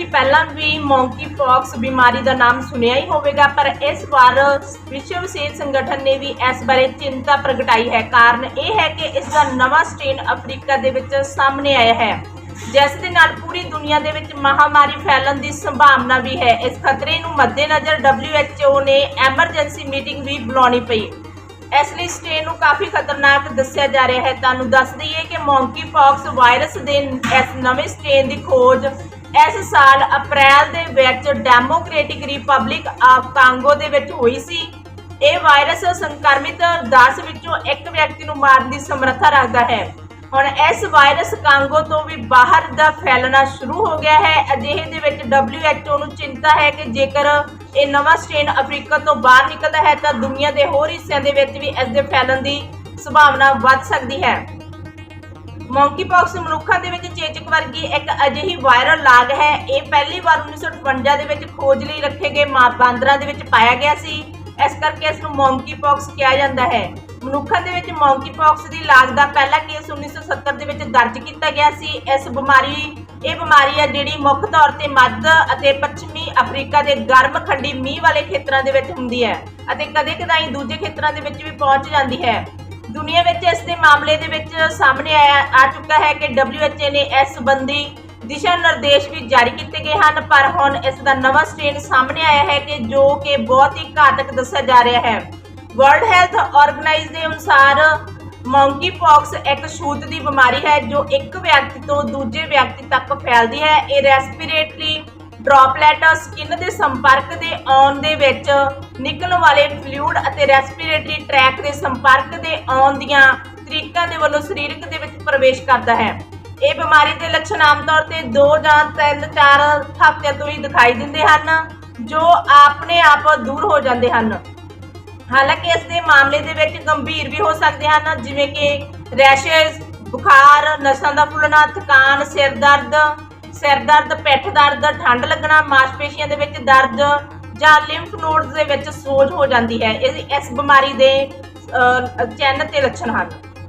ਤੁਸੀਂ ਪਹਿਲਾਂ ਵੀ monkey pox ਬਿਮਾਰੀ ਦਾ ਨਾਮ ਸੁਣਿਆ ਹੀ ਹੋਵੇਗਾ, ਪਰ ਇਸ ਵਾਰ ਵਿਸ਼ਵ ਸਿਹਤ ਸੰਗਠਨ ਨੇ ਵੀ ਇਸ ਬਾਰੇ ਚਿੰਤਾ ਪ੍ਰਗਟਾਈ ਹੈ। ਕਾਰਨ ਇਹ ਹੈ ਕਿ ਇਸ ਦਾ ਨਵਾਂ ਸਟ੍ਰੇਨ ਅਫਰੀਕਾ ਦੇ ਵਿੱਚ ਸਾਹਮਣੇ ਆਇਆ ਹੈ, ਜਿਸ ਦੇ ਨਾਲ ਪੂਰੀ ਦੁਨੀਆ ਦੇ ਵਿੱਚ ਮਹਾਮਾਰੀ ਫੈਲਣ ਦੀ ਸੰਭਾਵਨਾ ਵੀ ਹੈ। ਇਸ ਖਤਰੇ ਨੂੰ ਮੱਦੇਨਜ਼ਰ WHO ਨੇ ਐਮਰਜੈਂਸੀ ਮੀਟਿੰਗ ਵੀ ਬੁਲਾਉਣੀ ਪਈ। ਇਸ ਲਈ ਸਟ੍ਰੇਨ ਨੂੰ ਕਾਫੀ ਖਤਰਨਾਕ ਦੱਸਿਆ ਜਾ ਰਿਹਾ ਹੈ। ਤੁਹਾਨੂੰ ਦੱਸ ਦਈਏ ਕਿ ਮੌਂਕੀ ਪੌਕਸ ਵਾਇਰਸ ਦੇ ਇਸ ਨਵੇਂ ਸਟ੍ਰੇਨ ਦੀ ਖੋਜ ਇਸ ਸਾਲ ਅਪ੍ਰੈਲ ਦੇ ਵਿੱਚ ਡੈਮੋਕ੍ਰੈਟਿਕ ਰਿਪਬਲਿਕ ਆਫ ਕਾਂਗੋ ਦੇ ਵਿੱਚ ਹੋਈ ਸੀ। ਇਹ ਵਾਇਰਸ ਸੰਕਰਮਿਤ 10 ਵਿੱਚੋਂ ਇੱਕ ਵਿਅਕਤੀ ਨੂੰ ਮਾਰਨ ਦੀ ਸਮਰੱਥਾ ਰੱਖਦਾ ਹੈ। ਹੁਣ ਇਸ ਵਾਇਰਸ ਕਾਂਗੋ ਤੋਂ ਵੀ ਬਾਹਰ ਦਾ ਫੈਲਣਾ ਸ਼ੁਰੂ ਹੋ ਗਿਆ ਹੈ। ਅਜਿਹੇ ਦੇ ਵਿੱਚ WHO ਨੂੰ ਚਿੰਤਾ ਹੈ ਕਿ ਜੇਕਰ ਇਹ ਨਵਾਂ ਸਟ੍ਰੇਨ ਅਫਰੀਕਾ ਤੋਂ ਬਾਹਰ ਨਿਕਲਦਾ ਹੈ ਤਾਂ ਦੁਨੀਆ ਦੇ ਹੋਰ ਹਿੱਸਿਆਂ ਦੇ ਵਿੱਚ ਵੀ ਇਸ ਦੇ ਫੈਲਣ ਦੀ ਸੰਭਾਵਨਾ ਵੱਧ ਸਕਦੀ ਹੈ। ਮੌਂਕੀ ਮਨੁੱਖਾਂ ਦੇ ਵਿੱਚ ਚੇਚਕ ਵਰਗੀ ਇੱਕ ਅਜਿਹੀ ਵਾਇਰਲ ਲਾਗ ਹੈ। ਇਹ ਪਹਿਲੀ ਵਾਰ 1958 ਦੇ ਵਿੱਚ ਖੋਜ ਲਈ ਰੱਖੇ ਗਏ ਮਾਂ ਬਾਂਦਰਾਂ ਦੇ ਵਿੱਚ ਪਾਇਆ ਗਿਆ ਸੀ। ਇਸ ਕਰਕੇ ਇਸ ਨੂੰ ਮੌਂਕੀ ਕਿਹਾ ਜਾਂਦਾ ਹੈ। ਮਨੁੱਖਾਂ ਦੇ ਵਿੱਚ ਮੌਂਕੀ ਦੀ ਲਾਗ ਦਾ ਪਹਿਲਾ ਕੇਸ 1970 ਦੇ ਵਿੱਚ ਦਰਜ ਕੀਤਾ ਗਿਆ ਸੀ। ਇਸ ਬਿਮਾਰੀ, ਇਹ ਬਿਮਾਰੀ ਹੈ ਜਿਹੜੀ ਮੁੱਖ ਤੌਰ ਤੇ ਮੱਧ ਅਤੇ ਪੱਛਮੀ ਅਫਰੀਕਾ ਦੇ ਗਰਮ ਖੰਡੀ ਮੀਂਹ ਵਾਲੇ ਖੇਤਰਾਂ ਦੇ ਵਿੱਚ ਹੁੰਦੀ ਹੈ ਅਤੇ ਕਦੇ-ਕਦਾਈ ਦੂਜੇ ਖੇਤਰਾਂ ਦੇ ਵਿੱਚ ਵੀ ਪਹੁੰਚ ਜਾਂਦੀ ਹੈ। ਦੁਨੀਆ ਵਿੱਚ ਇਸ ਦੇ ਮਾਮਲੇ ਦੇ ਵਿੱਚ ਸਾਹਮਣੇ ਆਇਆ, ਆ ਚੁੱਕਾ ਹੈ ਕਿ WHO ਨੇ ਇਸ ਸੰਬੰਧੀ ਦਿਸ਼ਾ ਨਿਰਦੇਸ਼ ਵੀ ਜਾਰੀ ਕੀਤੇ ਗਏ ਹਨ, ਪਰ ਹੁਣ ਇਸ ਦਾ ਨਵਾਂ ਸਟ੍ਰੇਨ ਸਾਹਮਣੇ ਆਇਆ ਹੈ ਕਿ ਜੋ ਕਿ ਬਹੁਤ ਹੀ ਘਾਤਕ ਦੱਸਿਆ ਜਾ ਰਿਹਾ ਹੈ। ਵਰਲਡ ਹੈਲਥ ਆਰਗੇਨਾਈਜ਼ ਦੇ ਅਨੁਸਾਰ ਮੌਂਕੀ ਪੌਕਸ ਇੱਕ ਛੂਤ ਦੀ ਬਿਮਾਰੀ ਹੈ, ਜੋ ਇੱਕ ਵਿਅਕਤੀ ਤੋਂ ਦੂਜੇ ਵਿਅਕਤੀ ਤੱਕ ਫੈਲਦੀ ਹੈ। ਇਹ ਰੈਸਪੀਰੇਟਰੀ ਡ੍ਰੌਪਲੇਟ ਸਕਿਨ ਦੇ ਸੰਪਰਕ ਦੇ ਆਉਣ ਦੇ ਵਿੱਚ ਨਿਕਲਣ ਵਾਲੇ ਫਲੂਇਡ ਅਤੇ ਰੈਸਪੀਰੇਟਰੀ ਟਰੈਕ ਦੇ ਸੰਪਰਕ ਦੇ ਆਉਣ ਦੀਆਂ ਤਰੀਕਾਂ ਦੇ ਵੱਲੋਂ ਸਰੀਰਕ ਦੇ ਵਿੱਚ ਪ੍ਰਵੇਸ਼ ਕਰਦਾ ਹੈ। ਇਹ ਬਿਮਾਰੀ ਦੇ ਲੱਛਣ ਆਮ ਤੌਰ ਤੇ 2 ਜਾਂ 3-4 ਹਫ਼ਤਿਆਂ ਤੋਂ ਹੀ ਦਿਖਾਈ ਦਿੰਦੇ ਹਨ, ਜੋ ਆਪਣੇ ਆਪ ਦੂਰ ਹੋ ਜਾਂਦੇ ਹਨ। ਹਾਲਾਂਕਿ ਇਸ ਦੇ ਮਾਮਲੇ ਦੇ ਵਿੱਚ ਗੰਭੀਰ ਵੀ ਹੋ ਸਕਦੇ ਹਨ, ਜਿਵੇਂ ਕਿ ਰੈਸ਼ਸ ਬੁਖਾਰ, ਨਸਾਂ ਦਾ ਫੁੱਲਣਾ, ਥਕਾਨ, ਸਿਰ ਦਰਦ ਸਿਰ ਦਰਦ, ਪਿੱਠ ਦਰਦ ਠੰਡ ਲੱਗਣਾ, ਮਾਸਪੇਸ਼ੀਆਂ ਦੇ ਵਿੱਚ ਦਰਦ ਜਾਂ ਲਿੰਫ ਨੋਡਸ ਦੇ ਵਿੱਚ ਸੋਜ ਹੋ ਜਾਂਦੀ ਹੈ ਇਹ ਇਸ ਬਿਮਾਰੀ ਦੇ ਅਹ, ਤੇ ਲੱਛਣ ਹਨ।